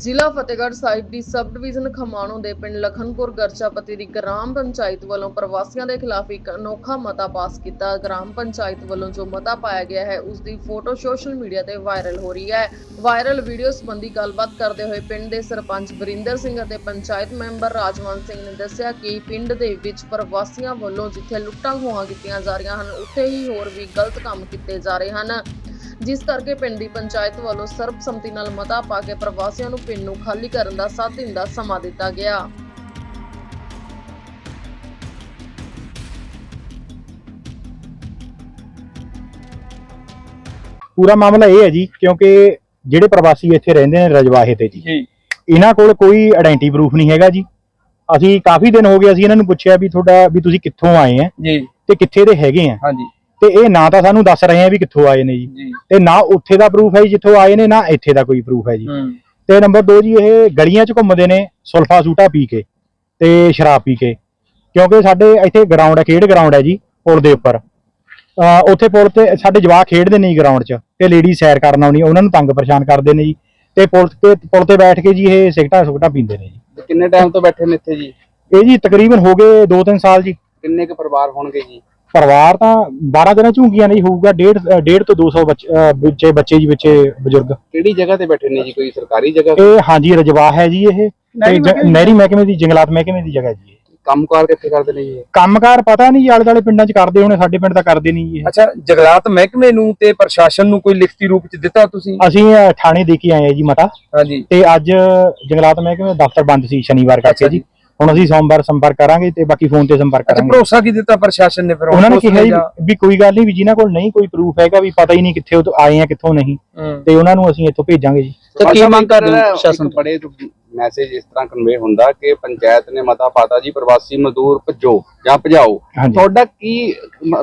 ਜ਼ਿਲ੍ਹਾ ਫਤਿਹਗੜ੍ਹ ਸਾਹਿਬ ਦੀ sub division Khamanon ਦੇ ਪਿੰਡ ਲਖਨਪੁਰ ਗਰਚਾਪਤੀ ਦੀ ਗ੍ਰਾਮ ਪੰਚਾਇਤ ਵੱਲੋਂ ਪ੍ਰਵਾਸੀਆਂ ਦੇ ਖਿਲਾਫ ਇੱਕ ਅਨੋਖਾ ਮਤਾ ਪਾਸ ਕੀਤਾ। ਗ੍ਰਾਮ ਪੰਚਾਇਤ ਵੱਲੋਂ ਜੋ ਮਤਾ ਪਾਇਆ ਗਿਆ ਹੈ, ਉਸ ਦੀ ਫੋਟੋ ਸੋਸ਼ਲ ਮੀਡੀਆ ਤੇ ਵਾਇਰਲ ਹੋ ਰਹੀ ਹੈ। ਵਾਇਰਲ ਵੀਡੀਓ ਸੰਬੰਧੀ ਗੱਲਬਾਤ ਕਰਦੇ ਹੋਏ ਪਿੰਡ ਦੇ ਸਰਪੰਚ ਬਰਿੰਦਰ ਸਿੰਘ ਅਤੇ ਪੰਚਾਇਤ ਮੈਂਬਰ ਰਾਜਵੰਤ ਸਿੰਘ ਨੇ ਦੱਸਿਆ ਕਿ ਪਿੰਡ ਦੇ ਵਿੱਚ ਪ੍ਰਵਾਸੀਆਂ ਵੱਲੋਂ ਜਿੱਥੇ ਲੁੱਟਾਂ ਖੋਹਾਂ ਕੀਤੀਆਂ ਜਾ ਰਹੀਆਂ ਹਨ, ਉੱਥੇ ਹੀ ਹੋਰ ਵੀ ਗਲਤ ਕੰਮ ਕੀਤੇ ਜਾ ਰਹੇ ਹਨ। ਜਿਸ ਕਰਕੇ ਪਿੰਡ ਦੀ ਪੰਚਾਇਤ ਵੱਲੋਂ ਸਰਬਸੰਮਤੀ ਨਾਲ ਮਤਾ ਪਾ ਕੇ ਪ੍ਰਵਾਸੀਆਂ ਨੂੰ ਪਿੰਡ ਨੂੰ ਖਾਲੀ ਕਰਨ ਦਾ 7 ਦਿਨ ਦਾ ਸਮਾਂ ਦਿੱਤਾ ਗਿਆ। ਪੂਰਾ ਮਾਮਲਾ ਇਹ ਹੈ ਜੀ ਕਿਉਂਕਿ ਜਿਹੜੇ ਪ੍ਰਵਾਸੀ ਇੱਥੇ ਰਹਿੰਦੇ ਨੇ ਰਜਵਾਹੇ ਤੇ ਜੀ ਜੀ। ਇਹਨਾਂ ਕੋਲ ਕੋਈ ਆਇਡੈਂਟੀ ਪ੍ਰੂਫ ਨਹੀਂ ਹੈਗਾ ਜੀ। ਅਸੀਂ ਕਾਫੀ ਦਿਨ ਹੋ ਗਏ ਅਸੀਂ ਇਹਨਾਂ ਨੂੰ ਪੁੱਛਿਆ ਵੀ ਤੁਹਾਡਾ ਵੀ ਤੁਸੀਂ ਕਿੱਥੋਂ ਆਏ ਆ ਜੀ। ਤੇ ਕਿੱਥੇ ਦੇ ਹੈਗੇ ਆ ਹਾਂਜੀ। ਤੇ ਇਹ ਨਾ ਤਾਂ ਸਾਨੂੰ ਦੱਸ ਰਹੇ ਆ ਵੀ ਕਿੱਥੋਂ ਆਏ ਨੇ ਜੀ। ਤੇ ਨਾ ਉੱਥੇ ਦਾ ਪ੍ਰੂਫ ਹੈ ਜਿੱਥੋਂ ਆਏ ਨੇ ਨਾ ਇੱਥੇ ਦਾ ਕੋਈ ਪ੍ਰੂਫ ਹੈ ਜੀ। ਤੇ ਨੰਬਰ 2 ਜੀ ਇਹ ਗਲੀਆਂ 'ਚ ਘੁੰਮਦੇ ਨੇ ਸੁਲਫਾ ਸੂਟਾ ਪੀ ਕੇ ਤੇ ਸ਼ਰਾਬ ਪੀ ਕੇ। ਕਿਉਂਕਿ ਸਾਡੇ ਇੱਥੇ ਗਰਾਊਂਡ ਹੈ ਖੇਡ ਗਰਾਊਂਡ ਹੈ ਜੀ ਪੁਲ ਦੇ ਉੱਪਰ। ਉੱਥੇ ਪੁਲ ਤੇ ਸਾਡੇ ਜਵਾਕ ਖੇਡਦੇ ਨੇ ਜੀ ਗਰਾਊਂਡ 'ਚ ਤੇ ਲੇਡੀ ਸੈਰ ਕਰਨ ਆਉਣੀ ਉਹਨਾਂ ਨੂੰ ਤੰਗ ਪਰੇਸ਼ਾਨ ਕਰਦੇ ਨੇ ਜੀ। ਤੇ ਪੁਲ ਤੇ ਪੁਲ ਤੇ ਬੈਠ ਕੇ ਜੀ ਇਹ ਸਿਗਟਾਂ ਸੁਗਟਾਂ ਪੀਂਦੇ ਨੇ ਜੀ। ਕਿੰਨੇ ਟਾਈਮ ਤੋਂ ਬੈਠੇ ਨੇ ਇੱਥੇ ਜੀ? ਇਹ ਜੀ ਤਕਰੀਬਨ ਹੋ ਗਏ 2-3 ਸਾਲ ਜੀ। ਕਿੰਨੇ ਕੁ ਪਰਿਵਾਰ ਹੋਣਗੇ ਜੀ? ਪਰਿਵਾਰ ਤਾਂ 12 ਦਿਨਾਂ ਝੂੰਗੀਆਂ ਨਹੀਂ ਹੋਊਗਾ 1.5 1.5 ਤੋਂ 200 ਬੱਚੇ ਬੱਚੇ ਜੀ ਬੱਚੇ ਬਜ਼ੁਰਗ। ਕਿਹੜੀ ਜਗ੍ਹਾ ਤੇ ਬੈਠੇ ਨੇ ਜੀ ਕੋਈ ਸਰਕਾਰੀ ਜਗ੍ਹਾ? ਇਹ ਹਾਂਜੀ ਰਜਵਾਹ ਹੈ ਜੀ ਇਹ। ਨਹਿਰੀ ਮਹਿਕਮੇ ਦੀ ਜੰਗਲਾਤ ਮਹਿਕਮੇ ਦੀ ਜਗ੍ਹਾ ਜੀ ਕੰਮਕਾਰ ਕਿੱਥੇ ਕਰਦੇ ਨੇ ਜੀ? ਕੰਮਕਾਰ ਪਤਾ ਨਹੀਂ ਆਲੇ ਦੁਆਲੇ ਪਿੰਡਾਂ 'ਚ ਕਰਦੇ ਹੋਣੇ ਸਾਡੇ ਪਿੰਡ ਤਾਂ ਕਰਦੇ ਨਹੀਂ ਜੀ ਇਹ। ਅੱਛਾ ਜਗਲਾਤ ਮਹਿਕਮੇ ਨੂੰ ਤੇ ਪ੍ਰਸ਼ਾਸਨ ਨੂੰ ਕੋਈ ਲਿਖਤੀ ਰੂਪ ਚ ਦਿੱਤਾ ਤੁਸੀਂ? ਅਸੀਂ ਥਾਣੇ ਦੇ ਕੇ ਆਏ ਆ ਜੀ ਮਤਾ। ਹਾਂਜੀ। ਤੇ ਅੱਜ ਜੰਗਲਾਤ ਮਹਿਕਮੇ ਦਾ ਦਫ਼ਤਰ ਬੰਦ ਸੀ ਸ਼ਨੀਵਾਰ ਕਰਕੇ ਜੀ। ਹੁਣ ਅਸੀਂ ਸੋਮਵਾਰ ਸੰਪਰਕ ਕਰਾਂਗੇ ਤੇ ਬਾਕੀ ਫੋਨ ਤੇ ਸੰਪਰਕ ਅੱਛਾ ਕਰਾਂਗੇ। ਭਰੋਸਾ ਕੀ ਦਿੱਤਾ ਪ੍ਰਸ਼ਾਸਨ ਨੇ ਫਿਰ ਉਹਨਾਂ ਨੇ ਕਿਹਾ ਜੀ ਵੀ ਕੋਈ ਗੱਲ ਨਹੀਂ ਵੀ ਜਿਨ੍ਹਾਂ ਕੋਲ ਨਹੀਂ ਕੋਈ ਪ੍ਰੂਫ ਹੈਗਾ ਵੀ ਪਤਾ ਹੀ ਨਹੀਂ ਕਿੱਥੇ ਉਹ ਆਏ ਆ ਕਿੱਥੋਂ ਨਹੀਂ। ਤੇ ਉਹਨਾਂ ਨੂੰ ਅਸੀਂ ਇੱਥੋਂ ਭੇਜਾਂਗੇ ਜੀ। ਤੇ ਕੀ ਮੰਗ ਕਰਦੇ ਪ੍ਰਸ਼ਾਸਨ ਤੋਂ? ਬੜੇ ਮੈਸੇਜ ਇਸ ਤਰ੍ਹਾਂ ਕਨਵੇ ਹੁੰਦਾ ਕਿ ਪੰਚਾਇਤ ਨੇ ਮਤਾ ਪਾਤਾ ਜੀ ਪ੍ਰਵਾਸੀ ਮਜ਼ਦੂਰ ਭਜੋ ਜਾਂ ਭਜਾਓ। ਤੁਹਾਡਾ ਕੀ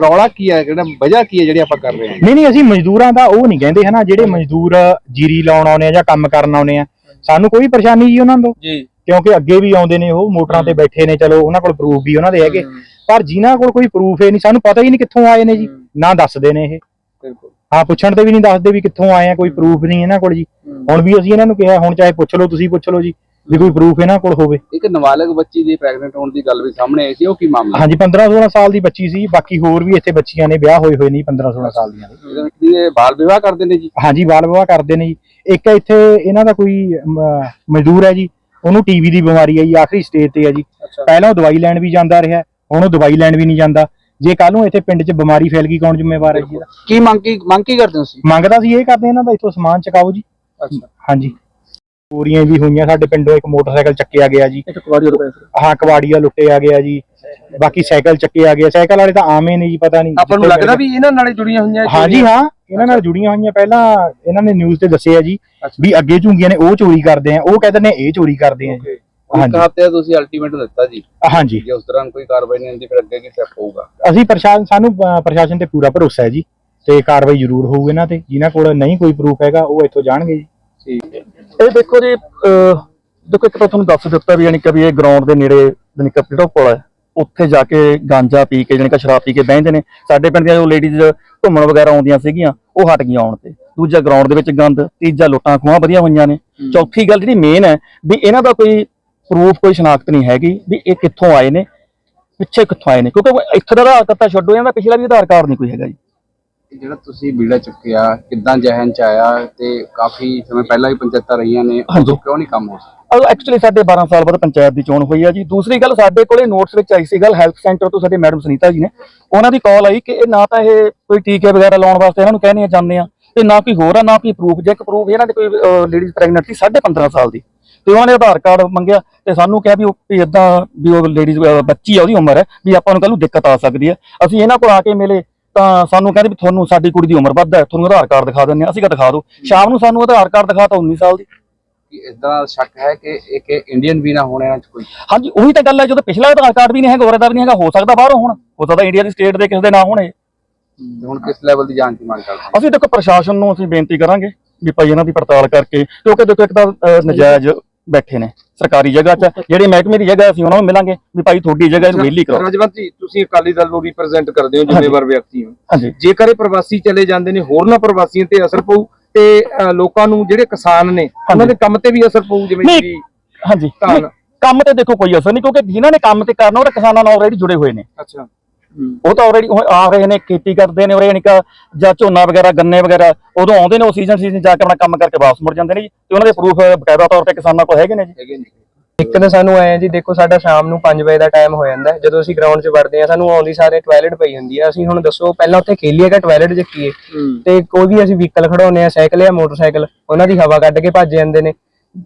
ਰੌਲਾ ਕੀ ਹੈ? ਜਿਹੜਾ ਵਜ੍ਹਾ ਕੀ ਹੈ ਜਿਹੜੀ ਆਪਾਂ ਕਰ ਰਹੇ ਹਾਂ? ਨਹੀਂ ਨਹੀਂ ਅਸੀਂ ਮਜ਼ਦੂਰਾਂ ਦਾ ਉਹ ਨਹੀਂ ਕਹਿੰਦੇ ਹਨਾ ਜਿਹੜੇ ਮਜ਼ਦੂਰ ਜੀਰੀ ਲਾਉਣ ਆਉਨੇ ਆ ਜਾਂ ਕੰਮ ਕਰਨ ਆਉਨੇ ਆ। ਸਾਨੂੰ ਕੋਈ ਪਰੇਸ਼ਾਨੀ ਜੀ ਉਹਨਾਂ ਤੋਂ। ਜੀ। ਕਿਉਂਕਿ ਅੱਗੇ ਵੀ ਆਉਂਦੇ ਨੇ ਉਹ ਮੋਟਰਾਂ ਤੇ ਬੈਠੇ ਨੇ ਚਲੋ ਉਹਨਾਂ ਕੋਲ ਪ੍ਰੂਫ ਵੀ ਉਹਨਾਂ ਦੇ ਹੈਗੇ। ਪਰ ਜਿਨ੍ਹਾਂ ਕੋਲ ਕੋਈ ਪ੍ਰੂਫ ਹੈ ਨਹੀਂ ਸਾਨੂੰ ਪਤਾ ਹੀ ਨਹੀਂ ਕਿੱਥੋਂ ਆਏ ਨੇ ਜੀ। ਨਾ ਦੱਸਦੇ ਨੇ ਇਹ। ਬਿਲਕੁਲ। ਹਾਂ ਪੁੱਛਣ ਤੇ ਵੀ ਨਹੀਂ ਦੱਸਦੇ ਵੀ ਕਿੱਥੋਂ ਆਏ ਆ ਕੋਈ ਪ੍ਰੂਫ ਨਹੀਂ ਇਹਨਾਂ ਕੋਲ ਜੀ। ਹੁਣ ਵੀ ਅਸੀਂ ਇਹਨਾਂ ਨੂੰ ਕਿਹਾ ਹੁਣ ਚਾਹੇ ਪੁੱਛ ਲਓ ਤੁਸੀਂ ਪੁੱਛ ਲਓ ਜੀ ਵੀ ਕੋਈ ਪ੍ਰੂਫ ਇਹਨਾਂ ਕੋਲ ਹੋਵੇ। ਇੱਕ ਨਾਬਾਲਗ ਬੱਚੀ ਦੀ ਪ੍ਰੈਗਨੈਂਟ ਹੋਣ ਦੀ ਗੱਲ ਵੀ ਸਾਹਮਣੇ ਆਈ ਸੀ ਉਹ ਕੀ ਮਾਮਲਾ? ਹਾਂਜੀ 15 16 ਸਾਲ ਦੀ ਬੱਚੀ ਸੀ ਬਾਕੀ ਹੋਰ ਵੀ ਇੱਥੇ ਬੱਚੀਆਂ ਨੇ ਵਿਆਹ ਹੋਏ ਹੋਏ ਨਹੀਂ 15 16 ਸਾਲ ਦੀਆਂ ਇਹ ਬਾਲ ਵਿਵਾਹ ਕਰਦੇ ਨੇ ਜੀ? ਹਾਂਜੀ ਬਾਲ ਵਿਵਾਹ ਕਰਦੇ ਨੇ ਜੀ। ਇੱਕ ਇੱਥੇ ਇਹਨਾਂ ਦਾ ਕੋਈ ਮਜ਼ਦੂਰ ਹੈ ਜੀ ਉਹਨੂੰ ਟੀਵੀ ਦੀ ਬਿਮਾਰੀ ਹੈ ਜੀ ਆਖਰੀ ਸਟੇਜ ਤੇ ਹੈ ਜੀ। ਪਹਿਲਾਂ ਉਹ ਦਵਾਈ ਲੈਣ ਵੀ ਜਾਂਦਾ ਰਿਹਾ ਹੁਣ ਉਹ ਦਵਾਈ ਲੈਣ ਵੀ ਨਹੀਂ ਜਾਂਦਾ। ਜੇ ਕੱਲ ਨੂੰ ਇੱਥੇ ਪਿੰਡ 'ਚ ਬਿਮਾਰੀ ਫੈਲ ਗਈ ਕੌਣ ਜ਼ਿੰਮੇਵਾਰ ਹੈ ਜੀ ਇਹਦਾ? ਕੀ ਮੰਗ ਕੀ ਮੰਗ ਕੀ ਕਰਦੇ ਹੋ ਤੁਸੀਂ? ਮੰਗਦਾ ਸੀ ਇਹ ਕਰਦੇ ਇਹਨਾਂ ਦਾ ਇੱਥੋਂ ਸਮਾਨ ਚਕਾਓ ਜੀ। ਅੱਛਾ। ਹਾਂਜੀ। ਚੋਰੀਆਂ ਵੀ ਹੋਈਆਂ ਸਾਡੇ ਪਿੰਡੋਂ ਇੱਕ ਮੋਟਰਸਾਈਕਲ ਚੱਕਿਆ ਗਿਆ ਜੀ। ਇੱਕ ਕੁਵਾਰੀ ਹੋਰ ਹਾਂ ਕਵਾੜੀਆ ਲੁੱਟਿਆ ਗਿਆ ਜੀ। ਬਾਕੀ ਸਾਈਕਲ ਚੱਕਿਆ ਗਿਆ। ਸਾਈਕਲ ਵਾਲੇ ਤਾਂ ਆਮ ਹੀ ਨਹੀਂ ਜੀ ਪਤਾ ਨਹੀਂ ਆਪਾਂ ਨੂੰ ਲੱਗਦਾ ਵੀ ਇਹਨਾਂ ਨਾਲੇ ਜੁੜੀਆਂ ਹੋਈਆਂ ਹਾਂਜੀ ਹਾਂ। ਇਹਨਾਂ ਨਾਲ ਜੁੜੀਆਂ ਹੋਈਆਂ ਪਹਿਲਾਂ ਇਹਨਾਂ ਨੇ ਨਿਊਜ਼ ਤੇ ਦੱਸਿਆ ਜੀ। ਵੀ ਅੱਗੇ ਝੁੰਗੀਆਂ ਨੇ ਉਹ ਚੋਰੀ ਕਰਦੇ ਆ ਉਹ ਕਹਿੰਦੇ ਨੇ ਇਹ ਚੋਰੀ ਕਰਦੇ ਆ ਜੀ। ਹਫ਼ਤੇ ਤੁਸੀਂ ਅਲਟੀਮੇਟ ਦਿੱਤਾ ਜੀ। ਹਾਂਜੀ। ਜੇ ਉਸ ਦੌਰਾਨ ਕੋਈ ਕਾਰਵਾਈ ਨਹੀਂ ਹੁੰਦੀ ਫਿਰ ਅੱਗੇ ਕੀ ਸਟੈਪ ਹੋਊਗਾ? ਅਸੀਂ ਪ੍ਰਸ਼ਾਸਨ ਸਾਨੂੰ ਪ੍ਰਸ਼ਾਸਨ ਤੇ ਪੂਰਾ ਭਰੋਸਾ ਹੈ ਜੀ ਤੇ ਕਾਰਵਾਈ ਜ਼ਰੂਰ ਹੋਊ ਇਹਨਾਂ ਤੇ। ਜਿਨ੍ਹਾਂ ਕੋਲ ਨਹੀਂ ਕੋਈ ਪ੍ਰੂਫ ਹੈਗਾ ਉਹ ਇੱਥੋਂ ਜਾਣਗੇ ਜੀ। ਠੀਕ ਹੈ। ਇਹ ਦੇਖੋ ਜੀ ਦੇਖੋ ਇੱਕ ਤਾਂ ਤੁਹਾਨੂੰ ਦੱਸ ਦਿੱਤਾ ਵੀ ਯਾਨੀ ਕਿ ਵੀ ਇਹ ਗਰਾਊਂਡ ਦੇ ਨੇੜੇ ਯਾਨੀ ਕਿ ਜਿਹੜਾ ਪੁਲ ਹੈ। ਉੱਥੇ ਜਾ ਕੇ ਗਾਂਜਾ ਪੀ ਕੇ ਯਾਨੀ ਕਿ ਸ਼ਰਾਬ ਪੀ ਕੇ ਬਹਿੰਦੇ ਨੇ। ਸਾਡੇ ਪਿੰਡ ਦੀਆਂ ਜੋ ਲੇਡੀਜ਼ ਘੁੰਮਣ ਵਗੈਰਾ ਆਉਂਦੀਆਂ ਸੀਗੀਆਂ ਉਹ ਹਟ ਗਈਆਂ ਆਉਣ ਤੇ। ਦੂਜਾ ਗਰਾਊਂਡ ਦੇ ਵਿੱਚ ਗੰਦ ਤੀਜਾ ਲੁੱਟਾਂ ਖੋਹਾਂ ਵਧੀਆ ਹੋਈਆਂ ਨੇ। ਚੌਥੀ ਗੱਲ ਜਿਹੜੀ ਮੇਨ ਹੈ ਵੀ ਇਹਨਾਂ ਦਾ ਕੋਈ ਪ੍ਰੂਫ ਕੋਈ ਸ਼ਨਾਖਤ ਨਹੀਂ ਹੈਗੀ ਵੀ ਇਹ ਕਿੱਥੋਂ ਆਏ ਨੇ ਪਿੱਛੇ ਕਿੱਥੋਂ ਆਏ ਨੇ। ਕਿਉਂਕਿ ਇੱਥੇ ਦਾ ਆਧਾਰ ਕਾਰਡ ਤਾਂ ਛੱਡੋ ਇਹਨਾਂ ਦਾ ਪਿਛਲਾ ਵੀ ਆਧਾਰ ਕਾਰਡ ਨਹੀਂ ਕੋਈ ਹੈਗਾ ਜੀ। ਜਿਹੜਾ ਤੁਸੀਂ ਬੀੜਾ ਚੁੱਕਿਆ ਕਿੱਦਾਂ ਜਹਨ ਚ ਆਇਆ ਤੇ ਕਾਫੀ ਸਮੇਂ ਪਹਿਲਾਂ ਵੀ ਪੰਚਾਇਤਾਂ ਰਹੀਆਂ ਨੇ ਹਾਂਜੀ। ਉਦੋਂ ਕਿਉਂ ਨਹੀਂ ਕੰਮ ਹੋ ਸਕਿਆ? ਐਕਚੁਅਲੀ ਸਾਡੇ 12 ਸਾਲ ਬਾਅਦ ਪੰਚਾਇਤ ਦੀ ਚੋਣ ਹੋਈ ਆ ਜੀ। ਦੂਸਰੀ ਗੱਲ ਸਾਡੇ ਕੋਲੇ ਨੋਟਸ ਵਿੱਚ ਆਈ ਸੀ ਗੱਲ ਹੈਲਥ ਸੈਂਟਰ ਤੋਂ ਸਾਡੇ ਮੈਡਮ ਸੁਨੀਤਾ ਜੀ ਨੇ। ਉਹਨਾਂ ਦੀ ਕਾਲ ਆਈ ਕਿ ਇਹ ਨਾ ਤਾਂ ਇਹ ਕੋਈ ਟੀਕੇ ਵਗੈਰਾ ਲਾਉਣ ਵਾਸਤੇ ਇਹਨਾਂ ਨੂੰ ਕਹਿੰਦੇ ਜਾਂਦੇ ਆ। ਤੇ ਨਾ ਕੋਈ ਹੋਰ ਆ ਨਾ ਕੋਈ ਪ੍ਰੂਫ ਜੇ ਇੱਕ ਪ੍ਰੂਫ ਇਹਨਾਂ ਦੇ ਕੋਈ ਲੇਡੀਜ਼ ਪ੍ਰੈਗਨੈਂਟ ਸੀ 15.5 ਸਾਲ ਦੀ। ਤੇ ਉਹਨਾਂ ਨੇ ਆਧਾਰ ਕਾਰਡ ਮੰਗਿਆ ਤੇ ਸਾਨੂੰ ਕਿਹਾ ਵੀ ਉਹ ਵੀ ਇਦਾਂ ਵੀ ਉਹ ਲੇਡੀਜ਼ ਬੱਚੀ ਆ ਉਹਦੀ ਉਮਰ ਹੈ ਵੀ ਆਪਾਂ ਨੂੰ ਕੱਲ ਨੂੰ ਦਿੱਕਤ ਆ ਸਕਦੀ ਹੈ। ਅਸੀਂ ਇਹਨਾਂ ਕੋਲ ਆ ਕੇ ਮਿਲੇ। ਤਾਂ ਸਾਨੂੰ ਕਹਿੰਦੇ ਵੀ ਤੁਹਾਨੂੰ ਸਾਡੀ ਕੁੜੀ ਦੀ ਉਮਰ ਵੱਧ ਹੈ ਤੁਹਾਨੂੰ ਆਧਾਰ ਕਾਰਡ ਦਿਖਾ ਦਿੰਦੇ ਆ ਅਸੀਂ ਕਿਹਾ ਦਿਖਾ ਦਿਓ। ਸ਼ਾਮ ਨੂੰ ਸਾਨੂੰ ਆਧਾਰ ਕਾਰਡ ਦਿਖਾਤਾ 19 ਸਾਲ ਦੀ। ਕਿ ਇਦਾਂ ਸ਼ੱਕ ਹੈ ਕਿ ਇੱਕ ਇੰਡੀਅਨ ਵੀ ਨਾ ਹੋਣ ਇਹਨਾਂ ਚ ਕੋਈ? ਹਾਂਜੀ ਉਹੀ ਤਾਂ ਗੱਲ ਹੈ ਜਦੋਂ ਪਿਛਲਾ ਆਧਾਰ ਕਾਰਡ ਵੀ ਨਹੀਂ ਹੈਗਾ ਗੋਰੇ ਦਾ ਵੀ ਨਹੀਂ ਹੈਗਾ ਹੋ ਸਕਦਾ ਬਾਹਰੋਂ ਹੁਣ। ਹੋ ਸਕਦਾ ਇੰਡੀਆ ਦੀ ਸਟੇਟ ਦੇ ਕਿਸੇ ਦੇ ਨਾ ਹੋਣੇ ਹੁਣ ਕਿਸ ਲੈਵਲ ਦੀ ਜਾਂਚ ਦੀ ਮੰਗ ਕਰਦੇ ਹੋ? ਅਸੀਂ ਦੇਖੋ ਪ੍ਰਸ਼ਾਸਨ ਨੂੰ ਅਸੀਂ ਬੇਨਤੀ ਕਰਾਂਗੇ ਵੀ ਭਾਈ ਇਹਨਾਂ ਦੀ ਪੜਤਾਲ ਕਰਕੇ ਕਿਉਂਕਿ ਦੇਖੋ ਇੱਕ ਤਾਂ ਅਹ, ਨਜਾਇਜ਼ ਬੈਠੇ ਨੇ। ਸਰਕਾਰੀ ਜਗ੍ਹਾ 'ਚ ਜਿਹੜੇ ਮਹਿਕਮੇ ਦੀ ਜਗ੍ਹਾ ਅਸੀਂ ਉਹਨਾਂ ਨੂੰ ਮਿਲਾਂਗੇ ਵੀ ਭਾਈ ਤੁਹਾਡੀ ਜਗ੍ਹਾ ਇਹਨੂੰ ਵਿਹਲੀ ਕਰਾਓ ਰਾਜਵੰਤ ਜੀ ਤੁਸੀਂ ਅਕਾਲੀ ਦਲ ਨੂੰ ਰਿਪਰੈਜ਼ੈਂਟ ਕਰਦੇ ਹੋ ਜ਼ਿੰਮੇਵਾਰ ਵਿਅਕਤੀ ਹੋ। ਜੇਕਰ ਇਹ ਪ੍ਰਵਾਸੀ ਚਲੇ ਜਾਂਦੇ ਨੇ ਹੋਰਨਾਂ ਪ੍ਰਵਾਸੀਆਂ ਤੇ ਅਸਰ ਪਊ ਤੇ ਲੋਕਾਂ ਨੂੰ ਜਿਹੜੇ ਕਿਸਾਨ ਨੇ ਉਹਨਾਂ ਦੇ ਕੰਮ ਤੇ ਵੀ ਅਸਰ ਪਊ ਜਿਵੇਂ ਕਿ ਹਾਂਜੀ। ਕੰਮ ਤੇ ਦੇਖੋ ਕੋਈ ਅਸਰ ਨਹੀਂ ਕਿਉਂਕਿ ਜਿਨ੍ਹਾਂ ਨੇ ਕੰਮ ਤੇ ਕਰਨਾ ਉਹ ਕਿਸਾਨਾਂ ਨਾਲ ਆਲਰੇਡੀ ਜੁੜੇ ਹੋਏ ਨੇ। ਅੱਛਾ। ਉਹ ਤਾਂ ਆਲਰੇਡੀ ਆ ਰਹੇ ਨੇ ਖੇਤੀ ਕਰਦੇ ਨੇ ਉਰੇ ਯਾਨੀ ਕਿ ਜਾਂ ਝੋਨਾ ਵਗੈਰਾ ਗੰਨੇ ਵਗੈਰਾ ਉਦੋਂ ਆਉਂਦੇ ਨੇ ਉਹ ਸੀਜ਼ਨ ਸੀਜ਼ਨ ਜਾ ਕੇ ਆਪਣਾ ਕੰਮ ਕਰਕੇ ਵਾਪਸ ਮੁੜ ਜਾਂਦੇ ਨੇ ਜੀ। ਤੇ ਉਹਨਾਂ ਦੇ ਪ੍ਰੂਫ ਬਕਾਇਦਾ ਤੌਰ ਤੇ ਕਿਸਾਨਾਂ ਕੋਲ ਹੈਗੇ ਨੇ ਜੀ। ਹੈਗੇ ਨੇ। ਇੱਕ ਤਾਂ ਸਾਨੂੰ ਆਏ ਆ ਜੀ ਦੇਖੋ ਸਾਡਾ ਸ਼ਾਮ ਨੂੰ 5 ਵਜੇ ਦਾ ਟਾਈਮ ਹੋ ਜਾਂਦਾ। ਜਦੋਂ ਅਸੀਂ ਗਰਾਊਂਡ 'ਚ ਵੜਦੇ ਆ ਸਾਨੂੰ ਆਉਂਦੀ ਸਾਰੇ ਟਾਇਲਟ ਪਈ ਹੁੰਦੀ ਆ ਅਸੀਂ ਹੁਣ ਦੱਸੋ ਪਹਿਲਾਂ ਉੱਥੇ ਖੇਲੀਏ ਕਿ ਟਾਇਲਟ 'ਚ ਕੀਏ ਤੇ ਕੋਈ ਵੀ ਅਸੀਂ ਵਹੀਕਲ ਖੜਾਉਂਦੇ ਆ ਸਾਈਕਲ ਜਾਂ ਮੋਟਰਸਾਈਕਲ ਉਹਨਾਂ ਦੀ ਹਵਾ ਕੱਢ ਕੇ ਭੱਜ ਜਾਂਦੇ ਨੇ।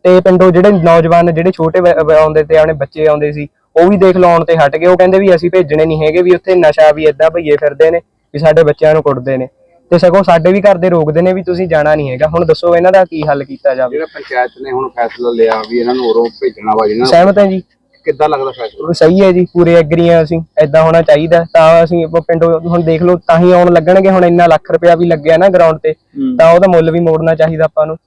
ਤੇ ਪਿੰਡੋਂ ਜਿਹੜੇ ਨੌਜਵਾਨ ਜਿਹੜੇ ਛੋਟੇ ਆਉਂਦੇ ਤੇ ਆਪਣੇ ਬੱਚੇ ਆਉਂਦੇ ਸੀ ਉਹ ਵੀ ਦੇਖ ਲਾਉਣ ਤੇ ਹਟ ਗਏ। ਉਹ ਕਹਿੰਦੇ ਵੀ ਅਸੀਂ ਭੇਜਣੇ ਨਹੀਂ ਹੈਗੇ ਵੀ ਉੱਥੇ ਨਸ਼ਾ ਵੀ ਏਦਾਂ ਭਈਏ ਫਿਰਦੇ ਨੇ ਵੀ ਸਾਡੇ ਬੱਚਿਆਂ ਨੂੰ ਕੁੱਟਦੇ ਨੇ। ਤੇ ਸਗੋਂ ਸਾਡੇ ਵੀ ਘਰ ਦੇ ਰੋਕਦੇ ਨੇ ਵੀ ਤੁਸੀਂ ਜਾਣਾ ਨਹੀਂ ਹੈਗਾ। ਹੁਣ ਦੱਸੋ ਇਹਨਾਂ ਦਾ ਕੀ ਹੱਲ ਕੀਤਾ ਜਾਵੇ? ਜਿਹੜਾ ਪੰਚਾਇਤ ਨੇ ਹੁਣ ਫੈਸਲਾ ਲਿਆ ਵੀ ਇਹਨਾਂ ਨੂੰ ਉਰੋਂ ਭੇਜਣਾ ਵਾ ਜਿਹਨਾਂ ਸਹਿਮਤ ਹੈ ਜੀ। ਕਿੱਦਾਂ ਲੱਗਦਾ ਫੈਸਲਾ? ਉਹ ਸਹੀ ਹੈ ਜੀ ਪੂਰੇ ਐਗਰੀ ਆ ਅਸੀਂ ਐਦਾਂ ਹੋਣਾ ਚਾਹੀਦਾ। ਤਾਂ ਅਸੀਂ ਉਹ ਪਿੰਡੋਂ ਹੁਣ ਦੇਖ ਲਓ ਤਾਂ ਹੀ ਆਉਣ ਲੱਗਣਗੇ। ਹੁਣ ਇੰਨਾ ਲੱਖ ਰੁਪਇਆ ਵੀ ਲੱਗਿਆ ਨਾ ਗਰਾਊਂਡ ਤੇ ਤਾਂ ਉਹਦਾ ਮੁੱਲ ਵੀ ਮੋੜਨਾ ਚਾਹੀਦਾ ਆਪਾਂ ਨੂੰ।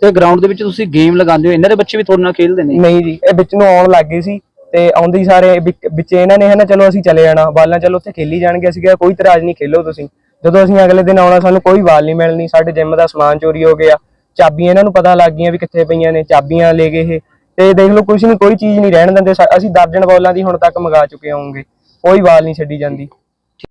ਤੇ ਗਰਾਊਂਡ ਦੇ ਵਿੱਚ ਤੁਸੀਂ ਗੇਮ ਲਗਾਉਂਦੇ ਹੋ ਇਹਨਾਂ ਦੇ ਬੱਚੇ ਵੀ ਤੁਹਾਡੇ ਨਾਲ ਖੇਡਦੇ ਨੇ? ਨਹੀਂ ਜੀ ਇਹ ਵਿੱਚ ਨੂੰ ਆਉਣ ਲੱਗ ਗਏ ਸੀ। ਤੇ ਆਉਂਦੀ ਸਾਰੇ ਵਿੱਚ ਇਹਨਾਂ ਨੇ ਹਨਾ, ਚਲੋ ਅਸੀਂ ਚਲੇ ਜਾਣਾ, ਬਾਲਾਂ ਚਲੋ ਉੱਥੇ ਖੇਲੀ ਜਾਣਗੇ, ਅਸੀਂ ਕਿਹਾ ਕੋਈ ਤਰਾਜ ਨਹੀਂ, ਖੇਲੋ ਤੁਸੀਂ। ਜਦੋਂ ਅਸੀਂ ਅਗਲੇ ਦਿਨ ਆਉਣਾ, ਸਾਨੂੰ ਕੋਈ ਵਾਲ ਨਹੀਂ ਮਿਲਣੀ, ਸਾਡੇ ਜਿਮ ਦਾ ਸਮਾਨ ਚੋਰੀ ਹੋ ਗਿਆ। ਚਾਬੀਆਂ ਇਹਨਾਂ ਨੂੰ ਪਤਾ ਲੱਗ ਗਈਆਂ ਵੀ ਕਿੱਥੇ ਪਈਆਂ ਨੇ, ਚਾਬੀਆਂ ਲੈ ਗਏ ਇਹ। ਤੇ ਦੇਖ ਲਓ ਕੁਝ ਨਹੀਂ ਕੋਈ ਚੀਜ਼ ਨਹੀਂ ਰਹਿਣ ਦਿੰਦੇ ਅਸੀਂ ਦਰਜਨ ਬੋਲਾਂ ਦੀ ਹੁਣ ਤੱਕ ਮੰਗਾ ਚੁੱਕੇ ਹੋਵਾਂਗੇ। ਕੋਈ ਵਾਲ ਨਹੀਂ ਛੱਡੀ ਜਾਂਦੀ।